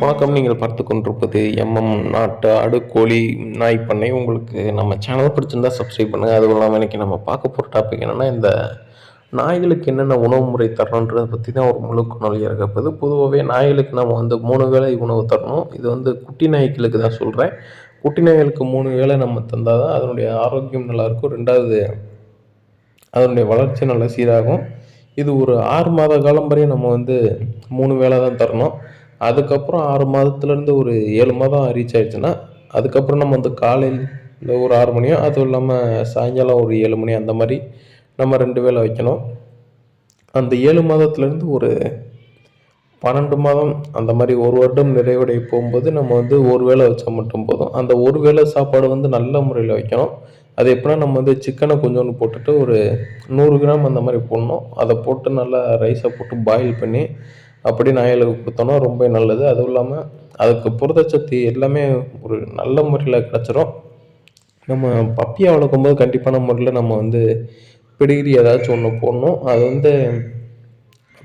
வணக்கம். நீங்கள் பார்த்து கொண்டிருப்பது எம்எம் நாட்டு ஆடு கோழி நாய் பண்ணை. உங்களுக்கு நம்ம சேனல் பிடிச்சிருந்தா சப்ஸ்கிரைப் பண்ணுங்கள் அதுவும் இல்லாமல் இன்றைக்கி நம்ம பார்க்க போகிற டாபிக் என்னென்னா இந்த நாய்களுக்கு என்னென்ன உணவு முறை தரணுன்றதை பற்றி தான் ஒரு முழு காணொலியாக இருக்கப்போது பொதுவாகவே நாய்களுக்கு நம்ம வந்து மூணு வேளை உணவு தரணும். இது வந்து குட்டி நாய்களுக்கு தான் சொல்கிறேன் குட்டி நாய்களுக்கு மூணு வேளை நம்ம தந்தால் தான் அதனுடைய ஆரோக்கியம் நல்லாயிருக்கும் ரெண்டாவது அதனுடைய வளர்ச்சி நல்லா சீராகும். இது ஒரு ஆறு மாத காலம் வரையும் நம்ம வந்து மூணு வேளை தான் தரணும். அதுக்கப்புறம் ஆறு மாதத்துலேருந்து ஒரு ஏழு மாதம் ரீச் ஆயிடுச்சுன்னா அதுக்கப்புறம் நம்ம வந்து காலையில் ஒரு ஆறு மணியோ அதுவும் இல்லாமல் சாயங்காலம் ஒரு ஏழு மணி அந்த மாதிரி நம்ம ரெண்டு வேளை வைக்கணும். அந்த ஏழு மாதத்துலேருந்து ஒரு பன்னெண்டு மாதம் அந்த மாதிரி ஒரு வருடம் நிறைவடைய போகும்போது நம்ம வந்து ஒரு வேளை வச்சா மட்டும் போதும். அந்த ஒரு வேளை சாப்பாடு வந்து நல்ல முறையில் வைக்கணும். அது எப்படின்னா நம்ம வந்து சிக்கனை கொஞ்சோண்டு போட்டுட்டு ஒரு நூறு கிராம் அந்த மாதிரி போடணும். அதை போட்டு நல்லா ரைஸை போட்டு பாயில் பண்ணி அப்படி நாயலுக்கு கொடுத்தோன்னா ரொம்ப நல்லது. அதுவும் இல்லாமல் அதுக்கு புரதச்சத்து எல்லாமே ஒரு நல்ல முறையில் கிடச்சிரும். நம்ம பப்பியை வளர்க்கும்போது கண்டிப்பான முறையில் நம்ம வந்து பிடிகிரி ஏதாச்சும் ஒன்று போடணும். அது வந்து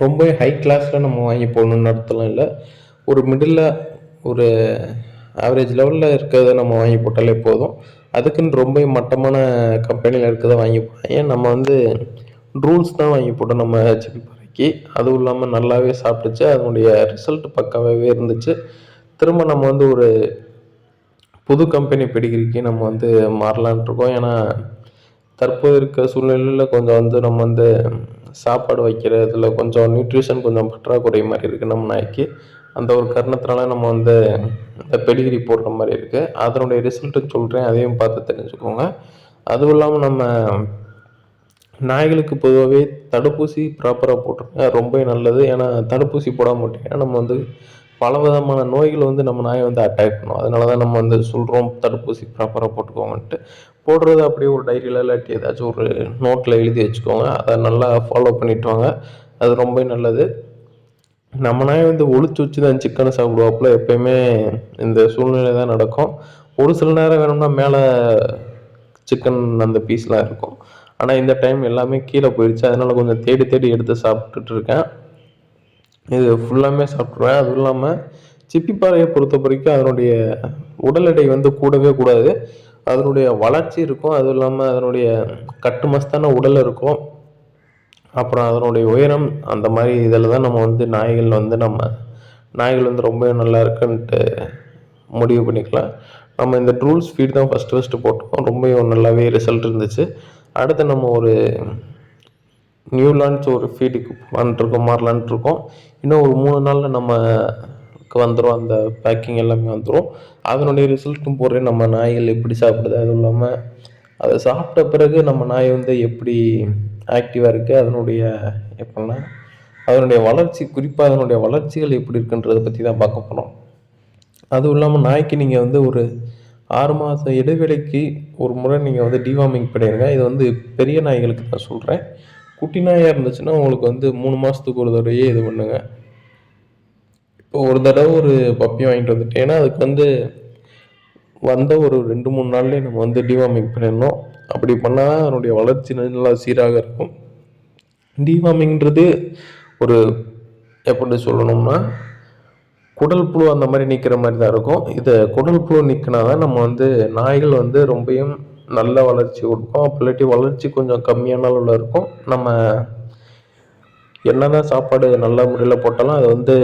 ரொம்ப ஹை கிளாஸில் நம்ம வாங்கி போடணும்னு நடத்தலாம் இல்லை. ஒரு மிடில் ஒரு ஆவரேஜ் லெவலில் இருக்கிறத நம்ம வாங்கி போட்டாலே போதும். அதுக்குன்னு ரொம்ப மட்டமான கம்பெனியில் இருக்கிறத வாங்கி ஏன் நம்ம வந்து ரூல்ஸ் தான் வாங்கி போட்டோம் நம்ம சிப்பி பறக்கி. அதுவும் இல்லாமல் நல்லாவே சாப்பிட்டுச்சு. அதனுடைய ரிசல்ட் பக்காவாகவே இருந்துச்சு. திரும்ப நம்ம வந்து ஒரு புது கம்பெனி பெடிகிரிக்கு நம்ம வந்து மாறலான் இருக்கோம். ஏன்னா தற்போது இருக்க சூழ்நிலையில் கொஞ்சம் வந்து நம்ம வந்து சாப்பாடு வைக்கிறதுல கொஞ்சம் நியூட்ரிஷன் கொஞ்சம் பற்றாக்குறை மாதிரி இருக்குது நம்ம நாய்க்கு. அந்த ஒரு காரணத்தினால நம்ம வந்து இந்த பெடிகிரி போடுற மாதிரி இருக்குது அதனுடைய ரிசல்ட்டு சொல்கிறேன் அதையும் பார்த்து தெரிஞ்சுக்கோங்க. அதுவும் இல்லாமல் நம்ம நாய்களுக்கு பொதுவாகவே தடுப்பூசி ப்ராப்பராக போட்டிருங்க. ரொம்ப நல்லது. ஏன்னா தடுப்பூசி போடாம விட்டிங்கன்னா நம்ம வந்து பல விதமான நோய்கள் வந்து நம்ம நாயை வந்து அட்டாக் பண்ணும். அதனால தான் நம்ம வந்து சொல்கிறோம் தடுப்பூசி ப்ராப்பராக போட்டுக்கோங்கன்ட்டு. போடுறது அப்படியே ஒரு டைரியில் இல்லாட்டி ஏதாச்சும் ஒரு நோட்டில் எழுதி வச்சுக்கோங்க. அதை நல்லா ஃபாலோ பண்ணிட்டு வாங்க. அது ரொம்ப நல்லது. நம்ம நாய் வந்து ஒழிச்சு வச்சு தான் சிக்கனை சாப்பிடுவாப்புல. எப்பயுமே இந்த சூழ்நிலை தான் நடக்கும். ஒரு சில நேரம் வேணும்னா மேலே சிக்கன் அந்த பீஸ்லாம் இருக்கும். ஆனால் இந்த டைம் எல்லாமே கீழே போயிடுச்சு அதனால் கொஞ்சம் தேடி தேடி எடுத்து சாப்பிட்டுட்டு இருக்கேன். இது ஃபுல்லாமே சாப்பிட்ருவேன் அதுவும் இல்லாமல் சிப்பிப்பாறையை பொறுத்த வரைக்கும் அதனுடைய உடல் எடை வந்து கூடவே கூடாது. அதனுடைய வளர்ச்சி இருக்கும். அதுவும் இல்லாமல் அதனுடைய கட்டுமஸ்தான உடல் இருக்கும். அப்புறம் அதனுடைய உயரம் அந்த மாதிரி இதில் தான் நம்ம வந்து நாய்கள் வந்து நம்ம நாய்கள் வந்து ரொம்ப நல்லா இருக்குன்ட்டு முடிவு பண்ணிக்கலாம். நம்ம இந்த ட்ரூல் ஃபீட் தான் ஃபஸ்ட்டு ஃபஸ்ட்டு போட்டோம் ரொம்ப நல்லாவே ரிசல்ட் இருந்துச்சு. அடுத்து நம்ம ஒரு நியூ லான்ச் ஒரு ஃபீடுக்கு போகலான்ட்ருக்கோம் மாறலான்ட்ருக்கோம். இன்னும் ஒரு மூணு நாளில் நம்மக்கு வந்துடும் அந்த பேக்கிங் எல்லாமே வந்துடும் அதனுடைய ரிசல்ட்டும் போடுறேன் நம்ம நாய்கள் எப்படி சாப்பிடுது? அதுவும் இல்லாமல் அதை சாப்பிட்ட பிறகு நம்ம நாய் வந்து எப்படி ஆக்டிவாக இருக்குது அதனுடைய எப்படின்னா அதனுடைய வளர்ச்சி குறிப்பாக அதனுடைய வளர்ச்சிகள் எப்படி இருக்குன்றதை பற்றி தான் பார்க்க போகிறோம் அதுவும் இல்லாமல் நாய்க்கு நீங்கள் வந்து ஒரு ஆறு மாத இடைவேளைக்கு ஒரு முறை நீங்கள் வந்து டிவார்மிங் பண்ணிடுங்க இது வந்து பெரிய நாய்களுக்கு நான் சொல்கிறேன் குட்டி நாயாக இருந்துச்சுன்னா உங்களுக்கு வந்து மூணு மாதத்துக்கு ஒரு தடவையே இது பண்ணுங்க. இப்போ ஒரு தடவை ஒரு பப்பி வாங்கிட்டு வந்துட்டு ஏன்னா அதுக்கு வந்து வந்த ஒரு ரெண்டு மூணு நாள்லேயே நம்ம வந்து டிவார்மிங் பண்ணிடணும். அப்படி பண்ணால் அதனுடைய வளர்ச்சி நல்லா சீராக இருக்கும். டிவார்மிங்கிறது ஒரு எப்படி சொல்லணும்னா குடல் புழு அந்த மாதிரி நிற்கிற மாதிரி தான் இருக்கும். இதை குடல் புழு நிற்கினா தான் நம்ம வந்து நாய்கள் வந்து ரொம்பையும் நல்ல வளர்ச்சி கொடுக்கும். அப்போ இல்லாட்டி வளர்ச்சி கொஞ்சம் கம்மியான அளவில் இருக்கும். நம்ம என்னதான் சாப்பாடு நல்ல முறையில் போட்டாலும் அதை வந்து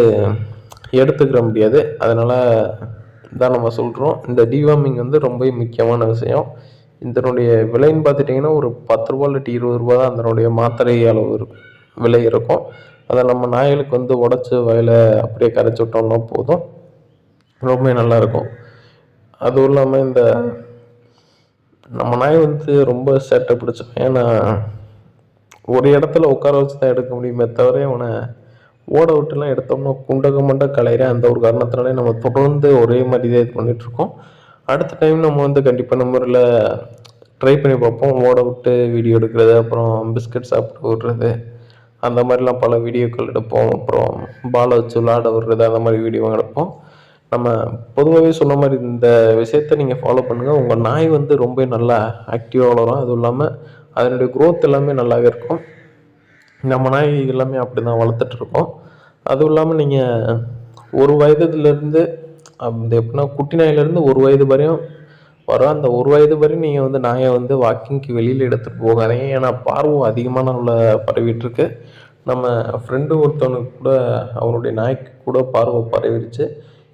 எடுத்துக்கிற முடியாது. அதனால் தான் நம்ம சொல்கிறோம் இந்த டிவார்மிங் வந்து ரொம்ப முக்கியமான விஷயம். இதனுடைய விலைன்னு பார்த்துட்டிங்கன்னா ஒரு பத்து ரூபா இல்லாட்டி இருபது ரூபா தான் அதனுடைய மாத்திரை அளவு இருக்கும் விலை இருக்கும். அதை நம்ம நாய்களுக்கு வந்து உடச்சி வயலை அப்படியே கரைச்சி விட்டோம்னா போதும். ரொம்ப நல்லாயிருக்கும் அதுவும் இல்லாமல் இந்த நம்ம நாய் வந்து ரொம்ப சேட்டை பிடிச்சோம் ஏன்னா ஒரு இடத்துல உட்கார வச்சு தான் எடுக்க முடியுமே தவிர அவனை ஓட விட்டுலாம் எடுத்தோம்னா குண்டக மண்ட கலையிற அந்த ஒரு காரணத்தினாலே நம்ம தொடர்ந்து ஒரே மாதிரி தான் இது பண்ணிகிட்ருக்கோம் அடுத்த டைம் நம்ம வந்து கண்டிப்பான முறையில் ட்ரை பண்ணி பார்ப்போம். ஓட விட்டு வீடியோ எடுக்கிறது அப்புறம் பிஸ்கட் சாப்பிட்டு விடுறது அந்த மாதிரிலாம் பல வீடியோக்கள் எடுப்போம். அப்புறம் பாலை வச்சு விளாட விடுறது அந்த மாதிரி வீடியோ எடுப்போம். நம்ம பொதுவாகவே சொன்ன மாதிரி இந்த விஷயத்த நீங்கள் ஃபாலோ பண்ணுங்கள் உங்கள் நாய் வந்து ரொம்ப நல்லா ஆக்டிவாக வளரும். அதுவும் இல்லாமல் அதனுடைய க்ரோத் எல்லாமே நல்லாவே இருக்கும். நம்ம நாய் எல்லாமே அப்படி தான் வளர்த்துட்ருக்கோம் அதுவும் இல்லாமல் நீங்கள் ஒரு வயதுலேருந்து அந்த எப்படின்னா குட்டி நாயிலேருந்து ஒரு வயது வரையும் வரும். அந்த ஒரு வயது வரை நீங்கள் வந்து நாயை வந்து வாக்கிங்க்கு வெளியில் எடுத்துகிட்டு போகாதீங்க. ஏன்னா பார்வை அதிகமாக அளவில் பரவிட்டுருக்கு. நம்ம ஃப்ரெண்டு ஒருத்தவனுக்கு கூட அவனுடைய நாய்க்கு கூட பார்வை பரவிடுச்சு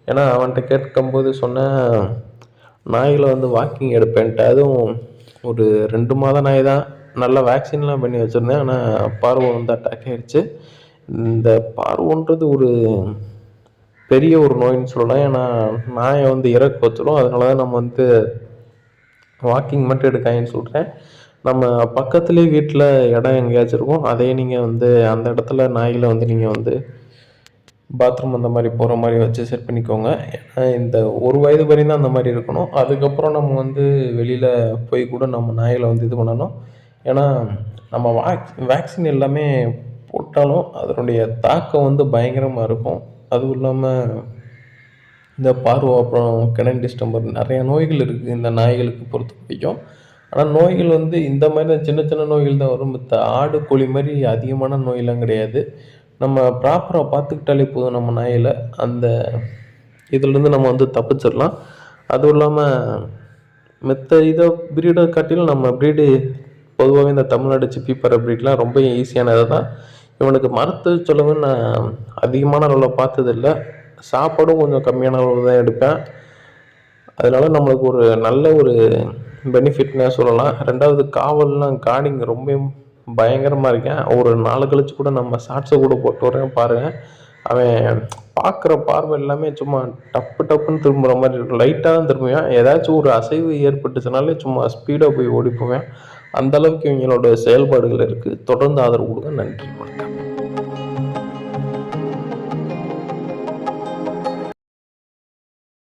ஏன்னா அவன்கிட்ட கேட்கும்போது சொன்னேன் நாய்களை வந்து வாக்கிங் எடுப்பேன்ட்டு. அதுவும் ஒரு ரெண்டு மாத நாய் தான். நல்லா வேக்சின்லாம் பண்ணி வச்சுருந்தேன். ஆனால் பார்வை வந்து அட்டாக் ஆகிடுச்சு இந்த பார்வைன்றது ஒரு பெரிய ஒரு நோயின்னு சொல்லலாம் ஏன்னா நாயை வந்து இறக்க வச்சிடும் அதனால தான் நம்ம வந்து வாக்கிங் மட்டும் எடுக்காங்கன்னு சொல்கிறேன் நம்ம பக்கத்துலேயே வீட்டில் இடம் எங்கேயாச்சும் இருக்கும் அதே நீங்கள் வந்து அந்த இடத்துல நாய்களை வந்து நீங்கள் வந்து பாத்ரூம் அந்த மாதிரி போகிற மாதிரி வச்சு செட் பண்ணிக்கோங்க. ஏன்னா இந்த ஒரு வயது வரையும் தான் அந்த மாதிரி இருக்கணும். அதுக்கப்புறம் நம்ம வந்து வெளியில் போய் கூட நம்ம நாய்களை வந்து இது பண்ணணும். ஏன்னா நம்ம வாக் வேக்சின் எல்லாமே போட்டாலும் அதனுடைய தாக்கம் வந்து பயங்கரமாக இருக்கும். அதுவும் இல்லாமல் இந்த பார்வை அப்புறம் கடன் டிஸ்டம்பர் நிறையா நோய்கள் இருக்குது இந்த நாய்களுக்கு பொறுத்த வரைக்கும். ஆனால் நோய்கள் வந்து இந்த மாதிரி தான் சின்ன சின்ன நோய்கள் தான் வரும். மற்ற ஆடு கோழி மாதிரி அதிகமான நோயெல்லாம் கிடையாது. நம்ம ப்ராப்பராக பார்த்துக்கிட்டாலே போதும் நம்ம நாயில். அந்த இதுலேருந்து நம்ம வந்து தப்பிச்சிடலாம். அதுவும் இல்லாமல் மற்ற இதை ப்ரீடை காட்டிலும் நம்ம ப்ரீடு பொதுவாகவே இந்த தமிழ்நாடு சிப்பிப்பற ப்ரீட்லாம் ரொம்ப ஈஸியானது தான் இவனுக்கு மருத்துவ செலவு நான் அதிகமான அளவில் பார்த்ததில்ல. சாப்பாடும் கொஞ்சம் கம்மியான அளவில் தான் எடுப்பேன். அதனால நம்மளுக்கு ஒரு நல்ல ஒரு பெனிஃபிட்னே சொல்லலாம். ரெண்டாவது காவல்லாம் கார்டிங் ரொம்ப பயங்கரமாக இருக்கேன். ஒரு நாலு கழிச்சு கூட நம்ம ஷார்ட்ஸை கூட போட்டு வரேன் பாருங்கள் அவன் பார்க்குற பார்வை எல்லாமே சும்மா டப்பு டப்புன்னு திரும்புகிற மாதிரி இருக்கும். லைட்டாக தான் திரும்புவேன். ஏதாச்சும் ஒரு அசைவு ஏற்பட்டுச்சுனாலே சும்மா ஸ்பீடாக போய் ஓடி போவேன் அந்தளவுக்கு இவங்களோட செயல்பாடுகள் இருக்குது தொடர்ந்து ஆதரவு கொடுங்க. நன்றி. வணக்கம்